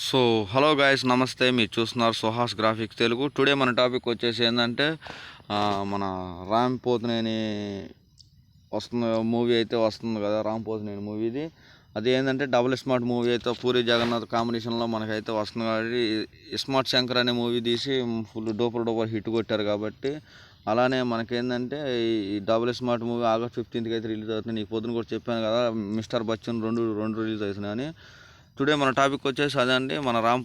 So hello guys నమస్తే. మీరు చూస్తున్నారు సుహాస్ గ్రాఫిక్స్ తెలుగు. టుడే మన టాపిక్ వచ్చేసి ఏంటంటే మన రామ్ పోతనేని వస్తుంది మూవీ అయితే వస్తుంది కదా రామ్ పోతనేని మూవీది అది ఏంటంటే డబుల్ స్మార్ట్ మూవీ అయితే పూరి జగన్నాథ్ కాంబినేషన్లో మనకైతే వస్తుంది కాబట్టి స్మార్ట్ శంకర్ అనే మూవీ తీసి ఫుల్ డోపర్ డోపర్ హిట్ కొట్టారు కాబట్టి అలానే మనకేంటంటే ఈ డబుల్ స్మార్ట్ మూవీ ఆగస్ట్ ఫిఫ్టీన్త్కి అయితే రిలీజ్ అవుతుంది. నీకు పొద్దున కూడా చెప్పాను కదా మిస్టర్ బచ్చన్ రెండు రెండు రిలీజ్ అవుతున్నాయని. టుడే మన టాపిక్ వచ్చేసి అదే అండి. మన రామ్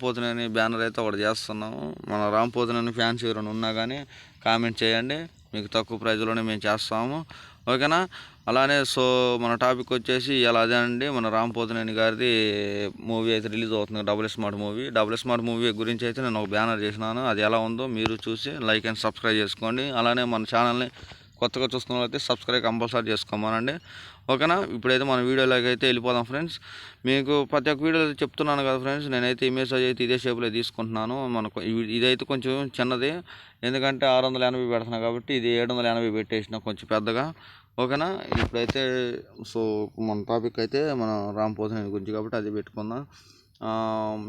బ్యానర్ అయితే ఒకటి చేస్తున్నాము మన రామ్ ఫ్యాన్స్ ఎవరైనా ఉన్నా కానీ కామెంట్ చేయండి. మీకు తక్కువ ప్రైజ్లోనే మేము చేస్తాము. ఓకేనా అలానే సో మన టాపిక్ వచ్చేసి ఇలా అదే అండి. మన రామ్పోతునేని గారిది మూవీ అయితే రిలీజ్ అవుతుంది. Double smart movie double smart movie గురించి అయితే నేను ఒక బ్యానర్ చేసినాను. అది ఎలా ఉందో మీరు చూసి లైక్ అండ్ సబ్స్క్రైబ్ చేసుకోండి. అలానే మన ఛానల్ని కొత్తగా చూస్తున్న వాళ్ళైతే సబ్స్క్రైబ్ కంపల్సరీ చేసుకోమనండి. ఓకేనా? ఇప్పుడైతే మన వీడియోలోకి అయితే వెళ్ళిపోదాం ఫ్రెండ్స్ మీకు ప్రతి ఒక్క వీడియోలో చెప్తున్నాను కదా ఫ్రెండ్స్ నేనైతే ఇమేజ్ అయితే ఇదే షేప్లో తీసుకుంటున్నాను. మనకు ఇదైతే కొంచెం చిన్నది. ఎందుకంటే ఆరు వందల ఎనభై పెడుతున్నా కాబట్టి ఇది ఏడు వందల ఎనభై పెట్టేసిన కొంచెం పెద్దగా. ఓకేనా? ఇప్పుడైతే సో మన టాపిక్ అయితే మన రామ్ పోతుని గురించి కాబట్టి అది పెట్టుకుందాం.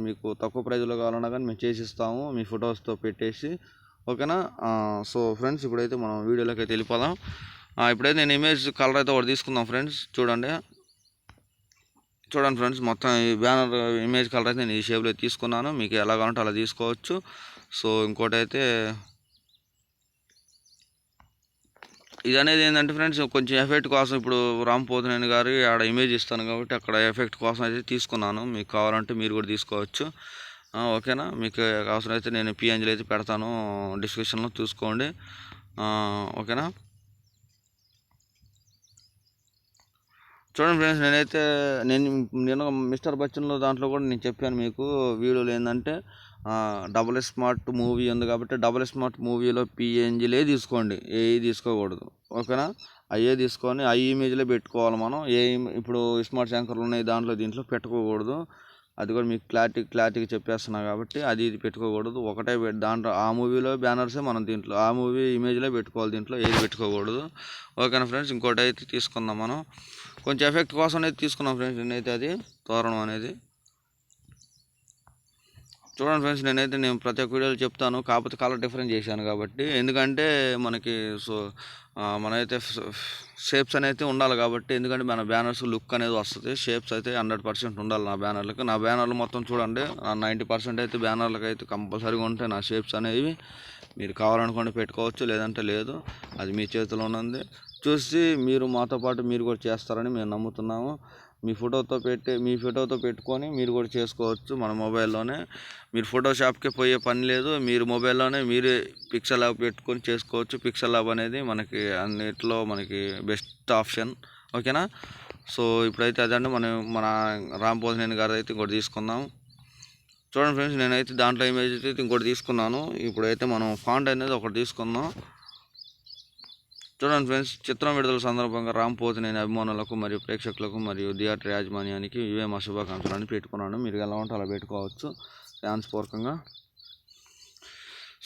మీకు తక్కువ ప్రైజ్లో కావాలన్నా కానీ మేము చేసిస్తాము. మీ ఫొటోస్తో పెట్టేసి ఓకేనా? సో ఫ్రెండ్స్ ఇప్పుడైతే మనం వీడియోలోకి అయితే వెళ్ళిపోదాం ఇప్పుడైతే నేను ఇమేజ్ కలర్ అయితే ఒకటి తీసుకుందాం ఫ్రెండ్స్. చూడండి. చూడండి ఫ్రెండ్స్ మొత్తం ఈ బ్యానర్ ఇమేజ్ కలర్ అయితే నేను ఈ షేప్లో తీసుకున్నాను. మీకు ఎలా కావాలంటే అలా తీసుకోవచ్చు. సో ఇంకోటి అయితే ఇది అనేది ఏంటంటే ఫ్రెండ్స్ కొంచెం ఎఫెక్ట్ కోసం ఇప్పుడు రాంపోతునేని గారు ఆడ ఇమేజ్ ఇస్తాను కాబట్టి అక్కడ ఎఫెక్ట్ కోసం అయితే తీసుకున్నాను. మీకు కావాలంటే మీరు కూడా తీసుకోవచ్చు. ఓకేనా? మీకు అవసరం అయితే నేను పిఎన్జీలు అయితే పెడతాను. డిస్క్రిప్షన్లో చూసుకోండి. ఓకేనా? చూడండి ఫ్రెండ్స్ నేనైతే నేను నేను మిస్టర్ బచ్చన్లో దాంట్లో కూడా నేను చెప్పాను మీకు వీడియోలో ఏంటంటే డబుల్ స్మార్ట్ మూవీ ఉంది కాబట్టి డబుల్ స్మార్ట్ మూవీలో పిఎన్జీలే తీసుకోండి. ఏ తీసుకోకూడదు. ఓకేనా? అయ్యే తీసుకొని ఐ ఇమేజ్లే పెట్టుకోవాలి మనం. ఏ ఇప్పుడు స్మార్ట్ శాంకర్లు ఉన్నాయి దాంట్లో దీంట్లో పెట్టుకోకూడదు. అది కూడా మీకు క్లారిటీ క్లారిటీగా చెప్పేస్తున్నా కాబట్టి అది ఇది పెట్టుకోకూడదు. ఒకటే దాంట్లో ఆ మూవీలో బ్యానర్సే మనం దీంట్లో. ఆ మూవీ ఇమేజ్లో పెట్టుకోవాలి దీంట్లో ఏది పెట్టుకోకూడదు. ఓకేనా ఫ్రెండ్స్? ఇంకోటి అయితే తీసుకుందాం మనం. కొంచెం ఎఫెక్ట్ కోసం అయితే తీసుకున్నాం ఫ్రెండ్స్. నేనైతే అది తోరణం అనేది. చూడండి ఫ్రెండ్స్ నేనైతే నేను ప్రతి ఒక్క వీడియోలో చెప్తాను. కాకపోతే కలర్ డిఫరెంట్ చేశాను కాబట్టి. ఎందుకంటే మనకి సో మనైతే షేప్స్ అనేది ఉండాలి కాబట్టి ఎందుకంటే మన బ్యానర్స్ లుక్ అనేది వస్తుంది. షేప్స్ అయితే హండ్రెడ్ పర్సెంట్ ఉండాలి నా బ్యానర్లకు. నా బ్యానర్లు మొత్తం చూడండి నైంటీ పర్సెంట్ అయితే బ్యానర్లకు అయితే కంపల్సరీగా ఉంటాయి నా షేప్స్ అనేవి. మీరు కావాలనుకుంటే పెట్టుకోవచ్చు లేదంటే లేదు. అది మీ చేతిలో ఉన్నది. చూసి మీరు మాతో పాటు మీరు కూడా చేస్తారని మేము నమ్ముతున్నాము. మీ ఫోటోతో పెట్టి మీ ఫోటోతో పెట్టుకొని మీరు కూడా చేసుకోవచ్చు మన మొబైల్లోనే. మీరు ఫోటో షాప్కి పోయే పని లేదు. మీరు మొబైల్లోనే మీరే పిక్సెల్ ల్యాబ్ పెట్టుకొని చేసుకోవచ్చు. పిక్సెల్ ల్యాబ్ అనేది మనకి అన్నిట్లో మనకి బెస్ట్ ఆప్షన్. ఓకేనా? సో ఇప్పుడైతే అదండి మనం మన రామ్ గారు అయితే ఇంకోటి తీసుకుందాం. చూడండి ఫ్రెండ్స్ నేనైతే దాంట్లో ఇమేజ్ అయితే ఇంకోటి తీసుకున్నాను. ఇప్పుడైతే మనం ఫాంట్ అనేది ఒకటి తీసుకుందాం. చూడండి ఫ్రెండ్స్ చిత్రం విడుదల సందర్భంగా రామ్ పోతినేని అభిమానులకు మరియు ప్రేక్షకులకు మరియు థియేటర్ యాజమాన్యానికి ఇవే మా శుభాకాంక్షలు అని పెట్టుకున్నాను. మీరు ఎలా ఉంటే అలా పెట్టుకోవచ్చు ఫ్యాన్స్ పూర్వకంగా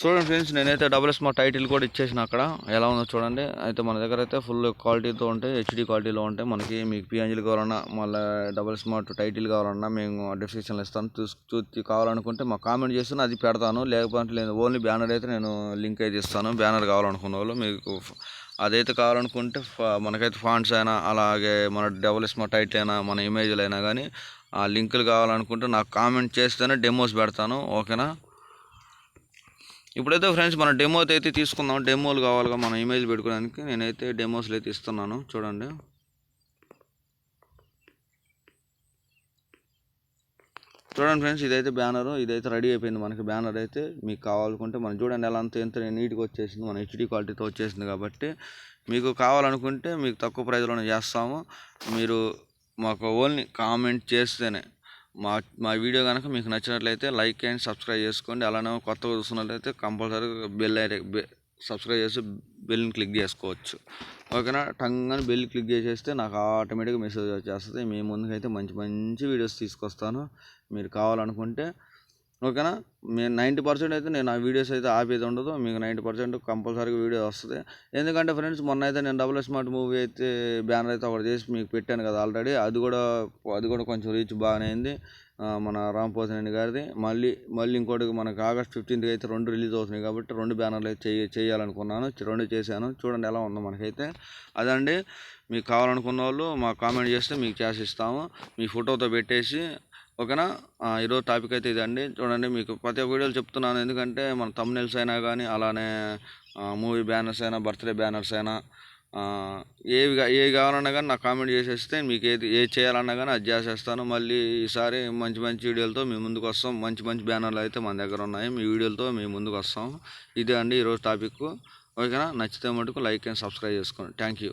చూడండి ఫ్రెండ్స్ నేనైతే డబుల్ స్మార్ట్ టైటిల్ కూడా ఇచ్చేసిన అక్కడ. ఎలా ఉందో చూడండి. అయితే మన దగ్గర అయితే ఫుల్ క్వాలిటీతో ఉంటాయి హెచ్డి క్వాలిటీలో ఉంటాయి. మనకి మీకు పిఎన్జీలు కావాలన్నా మళ్ళీ డబుల్ స్మార్ట్ టైటిల్ కావాలన్నా మేము డిస్క్రిప్షన్లో ఇస్తాను. చూసి కావాలనుకుంటే మాకు కామెంట్ చేస్తే అది పెడతాను. లేకపోతే నేను ఓన్లీ బ్యానర్ అయితే నేను లింక్ అయితే ఇస్తాను. బ్యానర్ కావాలనుకున్న వాళ్ళు మీకు అదైతే కావాలనుకుంటే మనకైతే ఫాంట్స్ అయినా అలాగే మన డబుల్ మన టైటిల్ అయినా మన ఇమేజ్లు అయినా కానీ ఆ లింకులు కావాలనుకుంటే నాకు కామెంట్ చేస్తేనే డెమోస్ పెడతాను ఓకేనా? ఇప్పుడైతే ఫ్రెండ్స్ మన డెమోతో అయితే తీసుకుందాం. డెమోలు కావాలిగా మన ఇమేజ్ పెట్టుకోవడానికి నేనైతే డెమోస్లు అయితే ఇస్తున్నాను. చూడండి. చూడండి ఫ్రెండ్స్ ఇదైతే బ్యానర్. ఇదైతే రెడీ అయిపోయింది మనకి బ్యానర్ అయితే. మీకు కావాలనుకుంటే మనం చూడండి ఎలా అంత ఎంత నీట్గా వచ్చేసింది. మన హెచ్డి క్వాలిటీతో వచ్చేసింది కాబట్టి మీకు కావాలనుకుంటే మీకు తక్కువ ప్రైజ్లోనే చేస్తాము. మీరు మాకు ఓన్లీ కామెంట్ చేస్తేనే మా మా వీడియో కనుక మీకు నచ్చినట్లయితే లైక్ అండ్ సబ్స్క్రైబ్ చేసుకోండి. అలానే కొత్తగా చూస్తున్నట్లయితే కంపల్సరీ బెల్ అయితే బె సబ్స్క్రైబ్ చేసి బెల్ని క్లిక్ చేసుకోవచ్చు. ఓకేనా? టంగ్ అని బెల్ క్లిక్ చేసేస్తే నాకు ఆటోమేటిక్గా మెసేజ్ వచ్చేస్తుంది. మీ ముందుకైతే మంచి మంచి వీడియోస్ తీసుకొస్తాను. మీరు కావాలనుకుంటే ఓకేనా? నేను నైంటీ పర్సెంట్ అయితే నేను ఆ వీడియోస్ అయితే ఆపేది ఉండదు. మీకు నైంటీ పర్సెంట్ కంపల్సరీగా వీడియో వస్తుంది. ఎందుకంటే ఫ్రెండ్స్ మొన్న అయితే నేను డబుల్ స్మార్ట్ మూవీ అయితే బ్యానర్ అయితే ఒకటి చేసి మీకు పెట్టాను కదా ఆల్రెడీ. అది కూడా అది కూడా కొంచెం రీచ్ బాగానే అయింది. మన రామ్ పోతినేని గారిది. మళ్ళీ మళ్ళీ ఇంకోటి మనకు ఆగస్ట్ ఫిఫ్టీన్త్కి అయితే రెండు రిలీజ్ అవుతున్నాయి కాబట్టి రెండు బ్యానర్లు అయితే చేయ చేయాలనుకున్నాను. రెండు చేశాను. చూడండి ఎలా ఉందో మనకైతే. అదండి. మీకు కావాలనుకున్న వాళ్ళు మాకు కామెంట్ చేస్తే మీకు చేసి ఇస్తాము. మీ ఫోటోతో పెట్టేసి ఓకేనా? ఈరోజు టాపిక్ అయితే ఇదండి. చూడండి మీకు ప్రతి ఒక్క వీడియోలు చెప్తున్నాను. ఎందుకంటే మన తమ్నెల్స్ అయినా కానీ అలానే మూవీ బ్యానర్స్ అయినా బర్త్డే బ్యానర్స్ అయినా ఏవి ఏవి కావాలన్నా కానీ నాకు కామెంట్ చేసేస్తే మీకు ఏది ఏ చేయాలన్నా కానీ అది చేసేస్తాను. మళ్ళీ ఈసారి మంచి మంచి వీడియోలతో మీ ముందుకు వస్తాం. మంచి మంచి బ్యానర్లు అయితే మన దగ్గర ఉన్నాయి. మీ వీడియోలతో మీ ముందుకు వస్తాం. ఇదే అండి ఈరోజు టాపిక్. ఓకేనా? నచ్చితే మటుకు లైక్ అండ్ సబ్స్క్రైబ్ చేసుకోండి. Thank you.